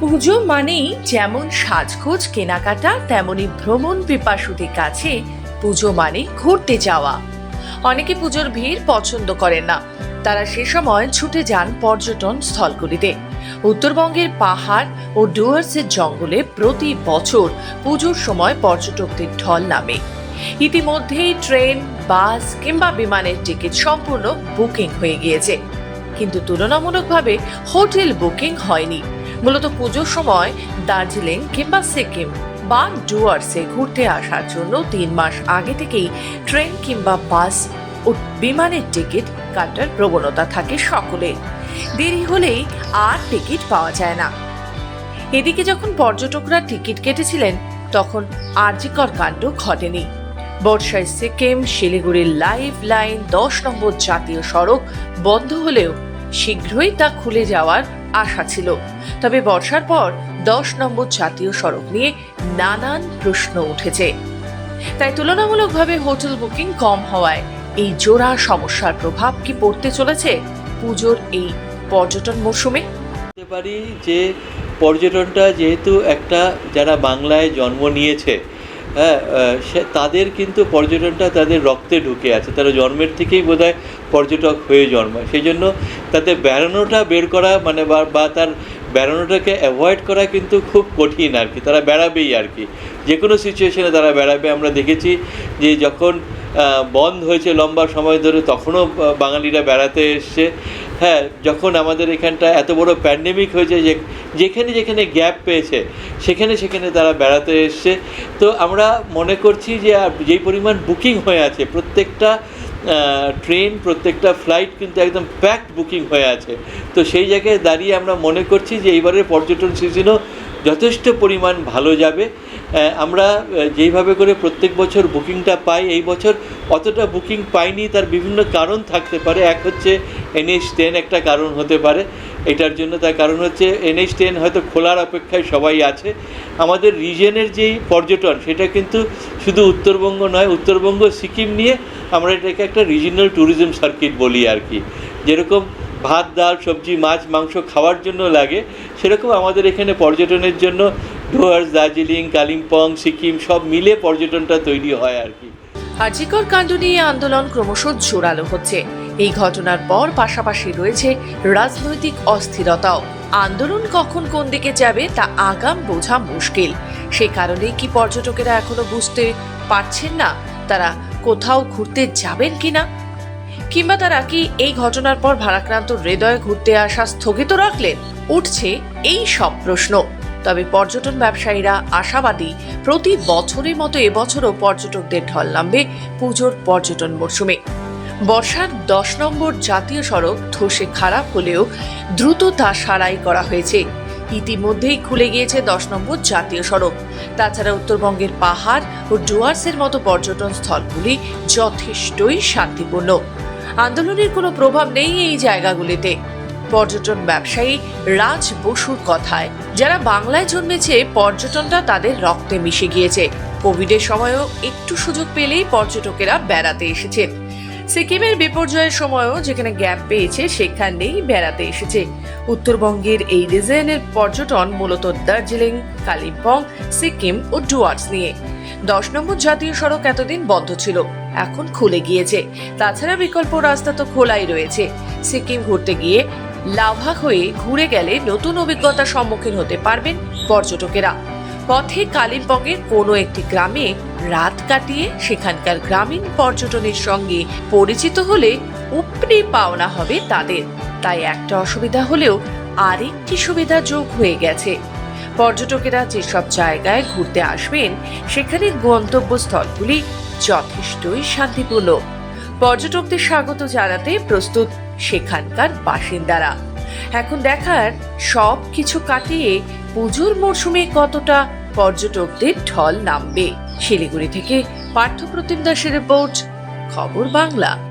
পুজো মানেই যেমন সাজগোজ, কেনাকাটা, তেমনি ভ্রমণ পিপাসুদের কাছে পুজো মানে ঘুরতে যাওয়া। অনেকে পুজোর ভিড় পছন্দ করেন না। তারা সে সময় ছুটে যান পর্যটন স্থলগুলিতে। উত্তরবঙ্গের পাহাড় ও ডুয়ার্সের জঙ্গলে প্রতি বছর পুজোর সময় পর্যটকদের ঢল নামে। ইতিমধ্যেই ট্রেন, বাস কিংবা বিমানের টিকিট সম্পূর্ণ বুকিং হয়ে গিয়েছে। কিন্তু তুলনামূলকভাবে হোটেল বুকিং হয়নি। মূলত পুজোর সময় দার্জিলিং কিংবা সিকিম বা ডুয়ার্সে ঘুরতে আসার জন্য তিন মাস আগে থেকেই ট্রেন কিংবা বাস ও বিমানের টিকিট কাটার প্রবণতা থাকে সকলে। দেরি হলেই আর টিকিট পাওয়া যায় না। এদিকে যখন পর্যটকরা টিকিট কেটেছিলেন, তখন আর্যিকর কাণ্ড ঘটেনি। বর্ষায় সিকিম, শিলিগুড়ির লাইভ লাইন, দশ নম্বর জাতীয় সড়ক বন্ধ হলেও শীঘ্রই তা খুলে যাওয়ার আশা ছিল। তবে বর্ষার পর দশ নম্বর জাতীয় সড়ক নিয়ে নানান প্রশ্ন উঠেছে। তাই তুলনামূলকভাবে হোটেল বুকিং কম হওয়ায় এই জোড়া সমস্যার প্রভাব কি পড়তে চলেছে পুজোর এই পর্যটন বলতে পারি যে পর্যটনটা যেহেতু একটা যারা বাংলায় জন্ম নিয়েছে হ্যাঁ সে তাদের কিন্তু পর্যটনটা তাদের রক্তে ঢুকে আছে। তারা জন্মের থেকেই বোধহয় পর্যটক হয়ে জন্মায়। সেই জন্য তাদের বেড়ানোটা বের করা মানে বা তার বেড়ানোটাকে অ্যাভয়েড করা কিন্তু খুব কঠিন আর কি। তারা বেড়াবেই আর কি। যে কোনো সিচুয়েশনে তারা বেড়াবে। আমরা দেখেছি যে যখন বন্ধ হয়েছে লম্বা সময় ধরে, তখনও বাঙালিরা বেড়াতে এসছে। হ্যাঁ যখন আমাদের এখানটা এত বড় প্যান্ডেমিক হয়েছে যে, যেখানে যেখানে গ্যাপ পেয়েছে সেখানে সেখানে তারা বেড়াতে এসছে। তো আমরা মনে করছি যে যেই পরিমাণ বুকিং হয়ে আছে, প্রত্যেকটা ট্রেন, প্রত্যেকটা ফ্লাইট কিন্তু একদম প্যাকড বুকিং হয়ে আছে। তো সেই জায়গায় দাঁড়িয়ে আমরা মনে করছি যে, এইবারের পর্যটন সিজনও যথেষ্ট পরিমাণ ভালো যাবে। আমরা যেইভাবে করে প্রত্যেক বছর বুকিংটা পাই, এই বছর অতটা বুকিং পাইনি। তার বিভিন্ন কারণ থাকতে পারে। এক হচ্ছে এনএইচ টেন একটা কারণ হতে পারে। এটার জন্য তার কারণ হচ্ছে এনএইচ টেন হয়তো খোলার অপেক্ষায় সবাই আছে। আমাদের রিজনের যেই পর্যটন, সেটা কিন্তু শুধু উত্তরবঙ্গ নয়, উত্তরবঙ্গ, সিকিম নিয়ে আমরা এটাকে একটা রিজিনাল ট্যুরিজম সার্কিট বলি আর কি। যেরকম ভাত, ডাল, সবজি, মাছ, মাংস খাওয়ার জন্য লাগে, সেরকম আমাদের এখানে পর্যটনের জন্য ডুয়ার্স, দার্জিলিং, কালিম্পং, সিকিম সব মিলে পর্যটনটা তৈরি হয় আর কি। আর্যিকর কাণ্ড নিয়ে আন্দোলন ক্রমশ জোরালো হচ্ছে। এই ঘটনার পর পাশাপাশি রয়েছে রাজনৈতিক অস্থিরতাও। আন্দোলন কখন কোন দিকে যাবে তা আগাম বোঝা মুশকিল। সে কারণে কি পর্যটকেরা এখনও বুঝতে পারছেন না? তারা কোথাও ঘুরতে যাবেন কিনা? কিংবা তারা কি এই ঘটনার পর ভারাক্রান্ত হৃদয়ে ঘুরতে আসা স্থগিত রাখলেন? উঠছে এই সব প্রশ্ন। তবে পর্যটন ব্যবসায়ীরা আশাবাদী, প্রতি বছরের মতো এবছরও পর্যটকদের ঢল নামবে পুজোর পর্যটন মরশুমে। বর্ষার দশ নম্বর জাতীয় সড়ক ধসে খারাপ হলেও দ্রুত তা সারাই করা হয়েছে। ইতিমধ্যেই খুলে গিয়েছে দশ নম্বর জাতীয় সড়ক। তাছাড়া উত্তরবঙ্গের পাহাড় ও ডুয়ার্সের মতো পর্যটন স্থলগুলি যথেষ্টই শান্তিপূর্ণ। আন্দোলনের কোনো প্রভাব নেই এই জায়গাগুলিতে। পর্যটন ব্যবসায়ী রাজ বসুর কথায়, যারা বাংলায় জন্মেছে, পর্যটনটা তাদের রক্তে মিশে গিয়েছে। কোভিডের সময়ও একটু সুযোগ পেলেই পর্যটকেরা বেড়াতে এসেছেন। সিকিমের বিপর্যয়ের সময়ও যেখানে গ্যাপ পেয়েছে, সেখানেই বেড়াতে এসেছে। উত্তরবঙ্গের এই রিজনের পর্যটন মূলত দার্জিলিং, কালিম্পং, সিকিম ও ডুয়ার্স নিয়ে। দশ নম্বর জাতীয় সড়ক এতদিন বন্ধ ছিল, এখন খুলে গিয়েছে। তাছাড়া বিকল্প রাস্তা তো খোলাই রয়েছে। সিকিম ঘুরতে গিয়ে লাভা হয়ে ঘুরে গেলে নতুন অভিজ্ঞতার সম্মুখীন হতে পারবেন পর্যটকেরা। পথে কালিম্পংয়ের কোনো একটি গ্রামে রাত কাটিয়ে সেখানকার গ্রামীণ পর্যটনের সঙ্গে পরিচিত হলে উপরি পাওনা হবে তাদের। তাই একটা অসুবিধা হলেও আরেকটি সুবিধা যোগ হয়ে গেছে। পর্যটকেরা যেসব জায়গায় ঘুরতে আসবেন, সেখানে গন্তব্যস্থলগুলি যথেষ্টই শান্তিপূর্ণ। পর্যটকদের স্বাগত জানাতে প্রস্তুত সেখানকার বাসিন্দারা। এখন দেখার সব কিছু কাটিয়ে পুজোর মরশুমে কতটা পর্যটকদের ঢল নামবে। শিলিগুড়ি থেকে পার্থপ্রতিম দাসের রিপোর্ট খবর বাংলা।